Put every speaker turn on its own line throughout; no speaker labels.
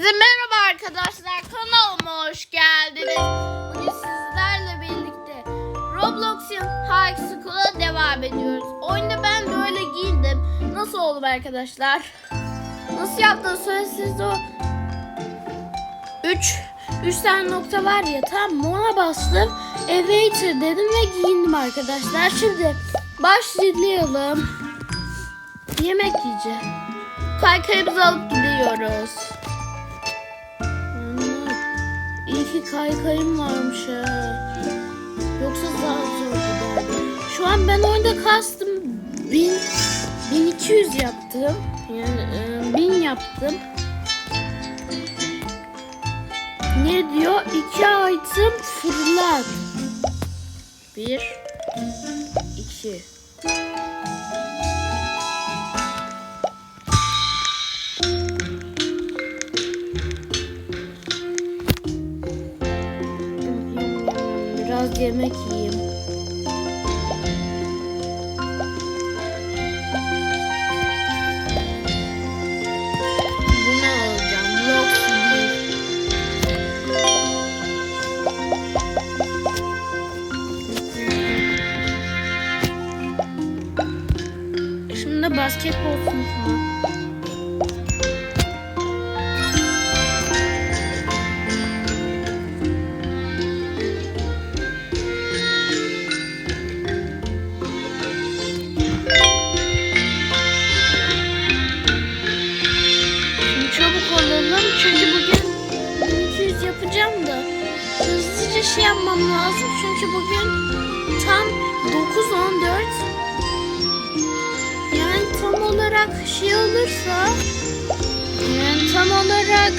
Herkese merhaba arkadaşlar. Kanalıma hoş geldiniz. Bugün sizlerle birlikte Roblox'un High School'a devam ediyoruz. Oyunda ben böyle giyindim. Nasıl oldu arkadaşlar? Nasıl yaptığını söyleseniz o 3 3 tane nokta var ya tam ona bastım. Elevator dedim ve giyindim arkadaşlar. Şimdi başlayalım. Yemek yiyeceğim. Kaykayımızı alıp gidiyoruz. Ki kaykayım varmış ha. Yoksa daha zor giderdi. Şu an ben oyunda kastım. Bin, 1200 yaptım. Yani e, 1000 yaptım. Ne diyor? İki item fırlat. Bir, iki. Yemek yiyeyim. Basketbol sınıfı. Olarak şey olursa yani tam olarak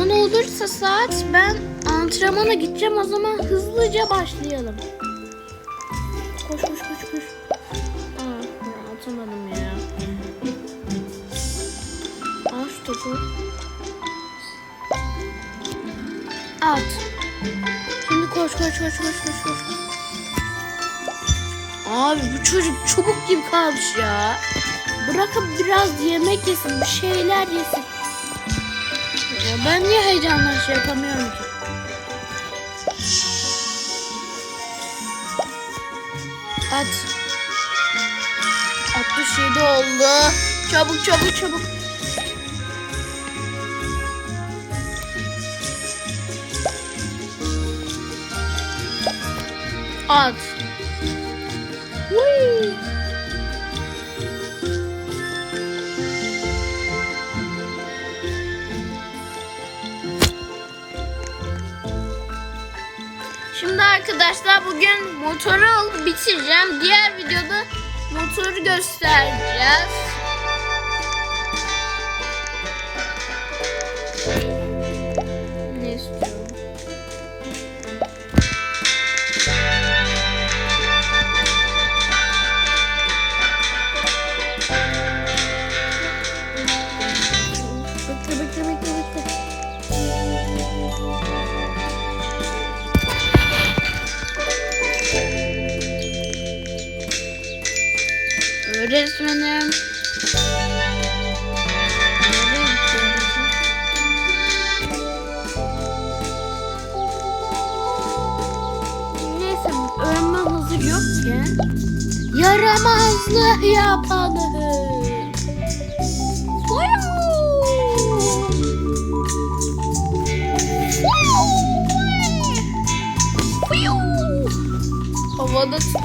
10 olursa saat ben antrenmana gideceğim o zaman hızlıca başlayalım. Koş koş koş koş. Aa, atamadım ya. Al şu topu. At. Şimdi koş koş koş koş koş koş. Abi bu çocuk çubuk gibi kalmış ya. Bırakıp biraz yemek yesin, bir şeyler yesin. Ya ben niye heyecanla şey yapamıyorum ki? At. 67 oldu. Çabuk çabuk çabuk. At. Arkadaşlar bugün motoru alıp bitireceğim. Diğer videoda motoru göstereceğiz. Yaramazlık yapalım. Havada tuttum.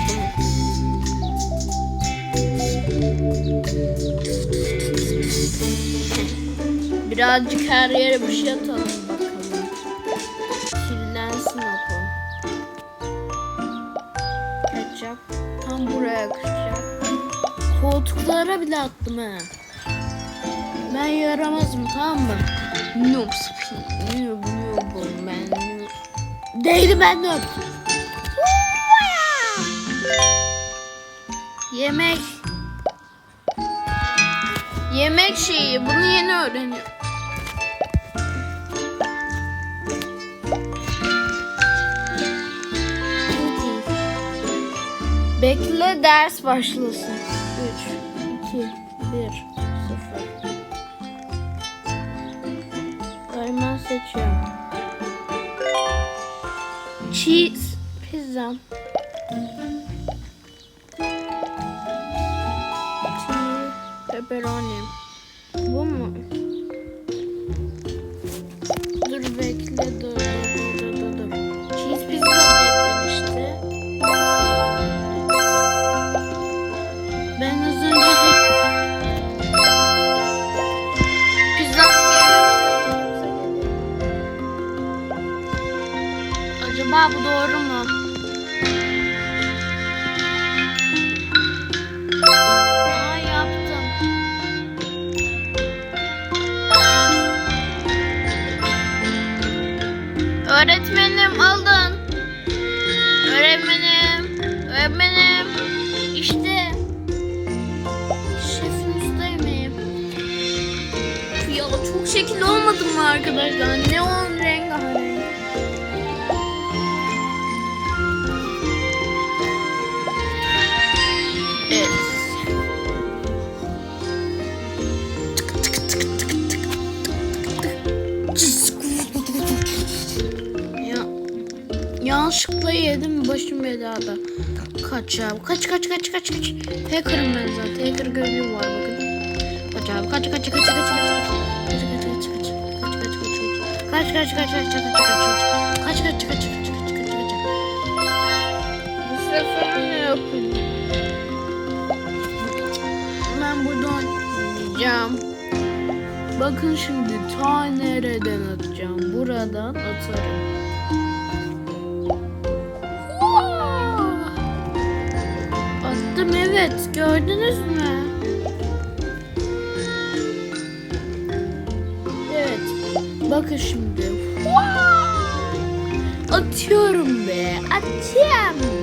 Birazcık her yere bir şey atalım Koltuklara bile attım ha. Ben yaramazım tamam mı? Noob. Noob noobum ben. noob. Değilim ben noob. Yemek. Yemek şeyi. Bunu yeni öğreniyorum. Bekle ders başlasın. Seçiyorum. Cheese pizza. Cheese pepperoni. şekil olmadım mı arkadaşlar? Neon rengarenk. Evet. Ya, yanlışlıkla yedim başım belada. Kaç abi kaç kaç kaç kaç kaç. Hacker'ım ben zaten. Hacker gözlüğüm var bakın. Kaç abi kaç kaç kaç kaç kaç. kaç kaç kaç kaç kaç kaç kaç kaç kaç kaç kaç kaç kaç kaç kaç kaç sefer ne yapayım? Ben buradan gideceğim. Bakın şimdi ta nereden atacağım? Buradan atarım. Attım evet. Gördünüz mü? Bakın şimdi. Atıyorum be. Atıyorum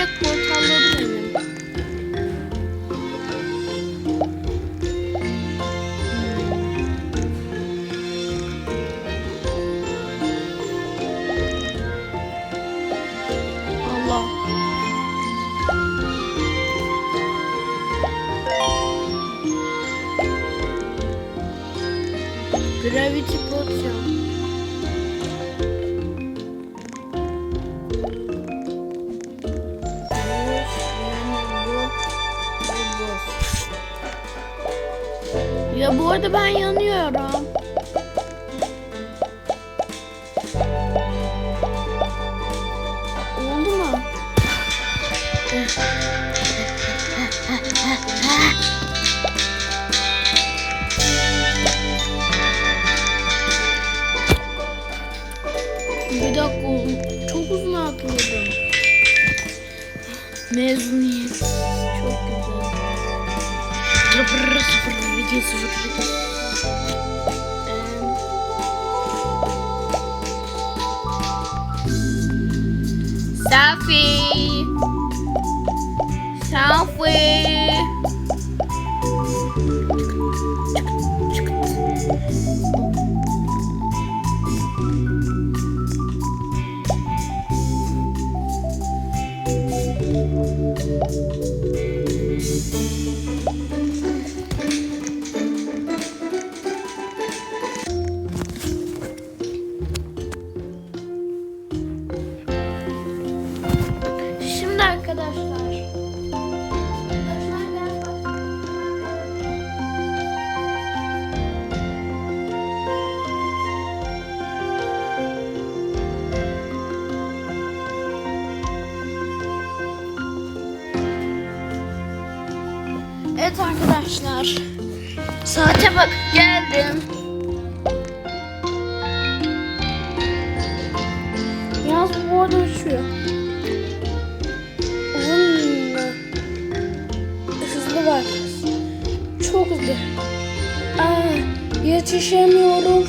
büyük motorları Ya bu arada ben yanıyorum. Oldu mu? Bir dakika. Çok uzun atladım. Mezuniyet. Çok güzel. 0 0 2 0 ฟีชาวฟี Evet arkadaşlar. Saate bak geldim. Yalnız bu arada uçuyor. Uzun hızlı var. Çok hızlı. Aa, yetişemiyorum.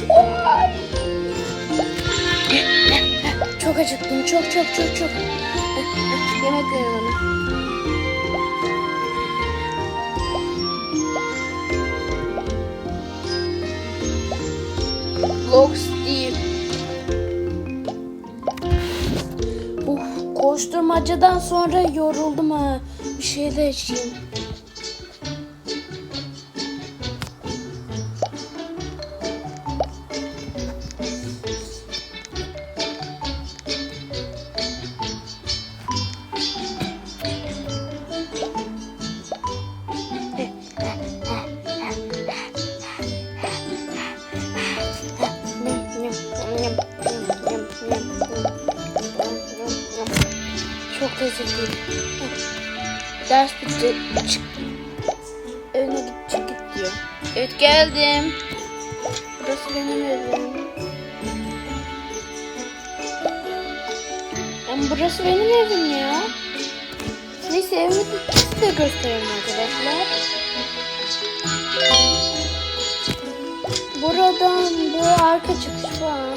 Çok acıktım. Çok çok çok çok. Yemek verin Vlog Steve. Uf, koşturmacadan sonra yoruldum ha. Bir şey de içeyim. Lezzetli. Ders bitti. Çık. Evine git çık git diyor. Evet geldim. Burası benim evim. Ama burası benim evim ya. Neyse evimi de göstereyim arkadaşlar. Buradan bu arka çıkış falan.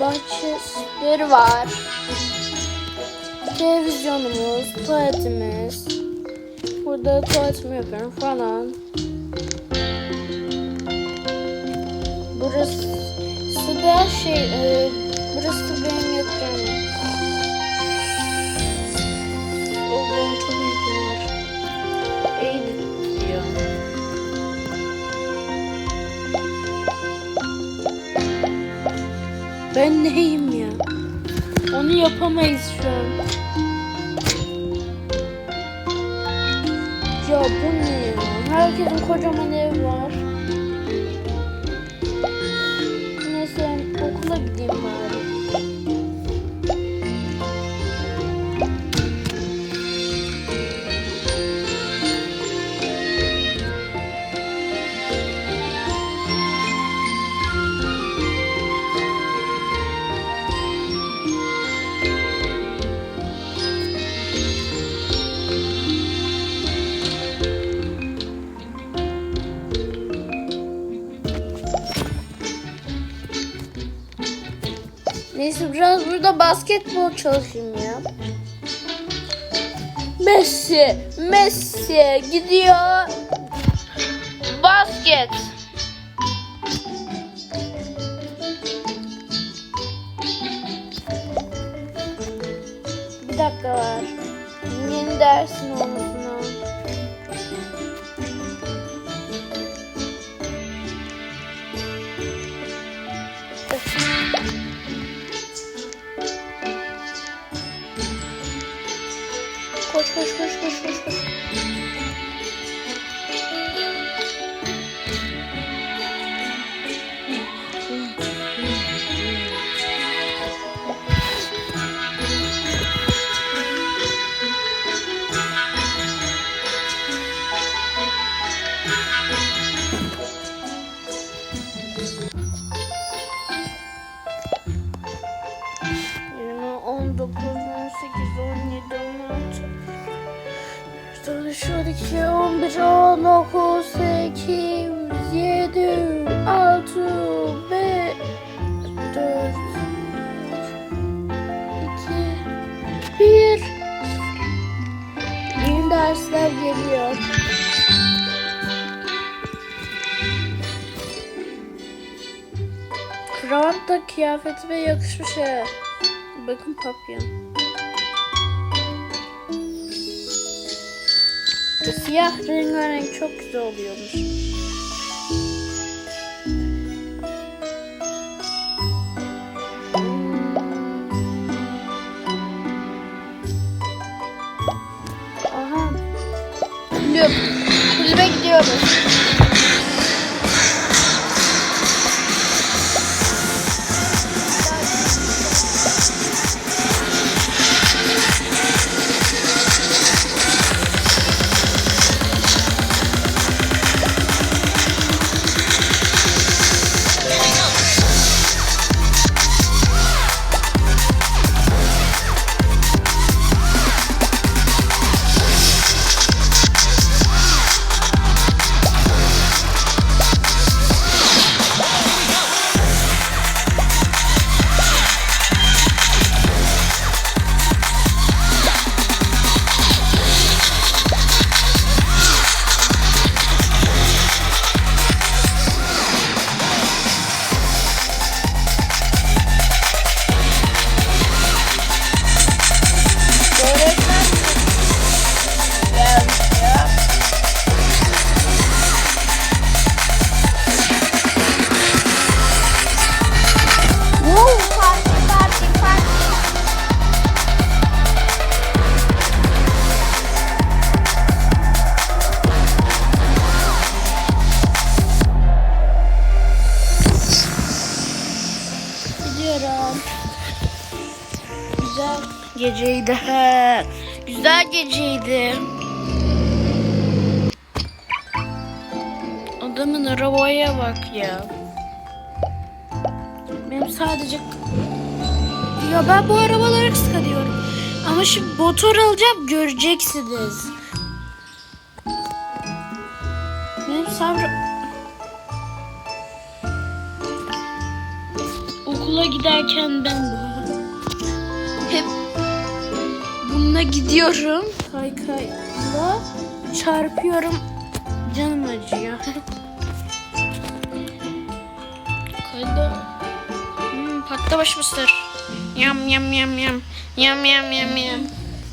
Bahçeleri var. Televizyonumuz, tuvaletimiz. Burada tuvaletimi yapıyorum falan. Burası da şey, e, burası benim yatağım. O benim çok uykum var. Diyor. Ben neyim ya? Onu yapamayız şu an. Ya bu ne ya? Herkesin kocaman ev var. Burada basketbol çalışayım ya. Messi, Messi gidiyor. Basket. Bir dakika var. Yeni dersin olmasına. Kıyafetime yakışmış he. Bakın papyon. Siyah rengarenk çok güzel oluyormuş. Aha. Kulübe gidiyoruz. Geceydi. Adamın arabaya bak ya. Benim sadece... Ya ben bu arabaları kıskanıyorum. Ama şimdi motor alacağım göreceksiniz. Benim sabrım... Okula giderken ben bu. Hep bununla gidiyorum. Kaykayla çarpıyorum. Canım acıyor. Kayda. Hmm, patlamış mısır. Yam yam yam yam. Yam yam yam yam.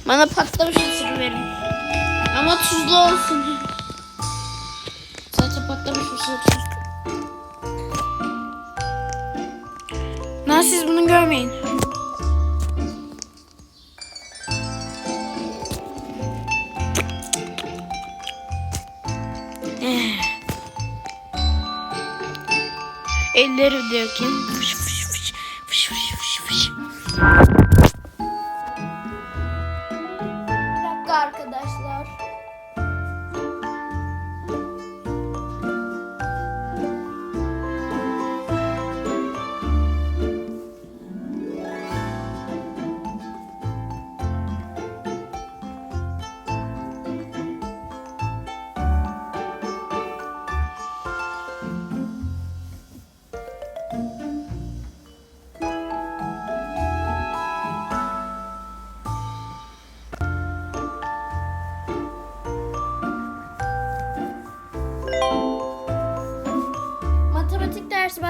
Bana patlamış mısır verin. Ama tuzlu olsun. Zaten patlamış mısır tuzlu. Lan siz bunu görmeyin. Elleri dökeyim.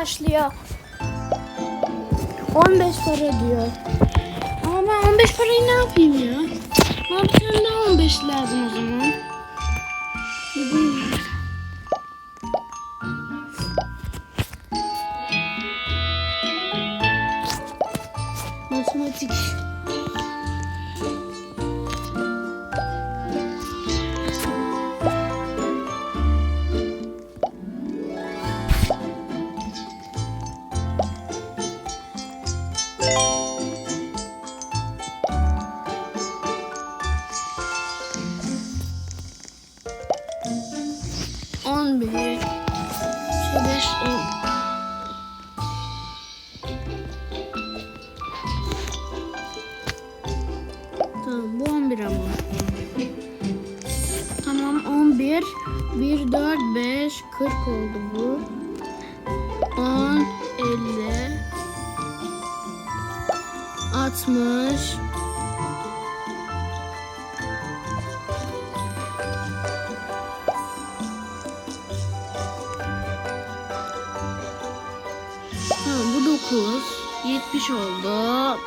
Başlıyor. 15 para diyor. Ama ben 15 parayı ne yapayım ya? Bana bir tane daha 15 lazım o zaman. Matematik. Oldu bu. On, elli. Altmış. Tamam bu 9. 70 oldu.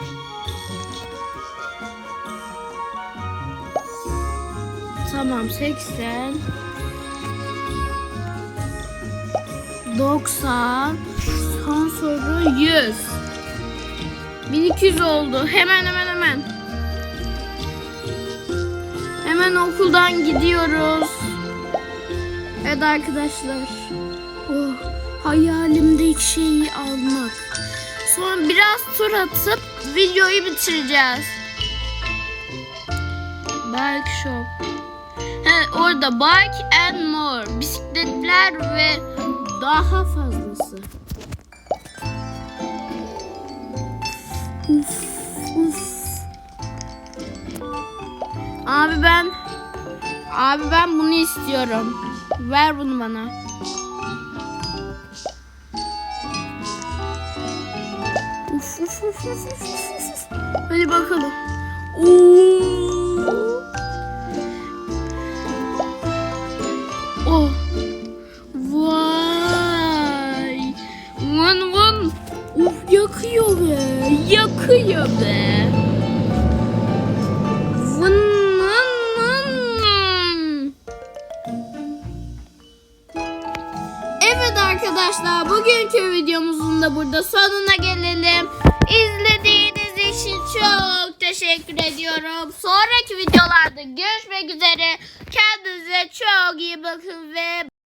Tamam 80. 90. Son soru 100. 1200 oldu. Hemen hemen hemen. Hemen okuldan gidiyoruz. Evet arkadaşlar. Oh, hayalimdeki şeyi almak. Sonra biraz tur atıp videoyu bitireceğiz. Bike shop. He, orada bike and more. Bisikletler ve daha fazlası. Abi ben Abi ben bunu istiyorum. Ver bunu bana. Uf uf uf uf, uf. Hadi bakalım. Oo. Oh.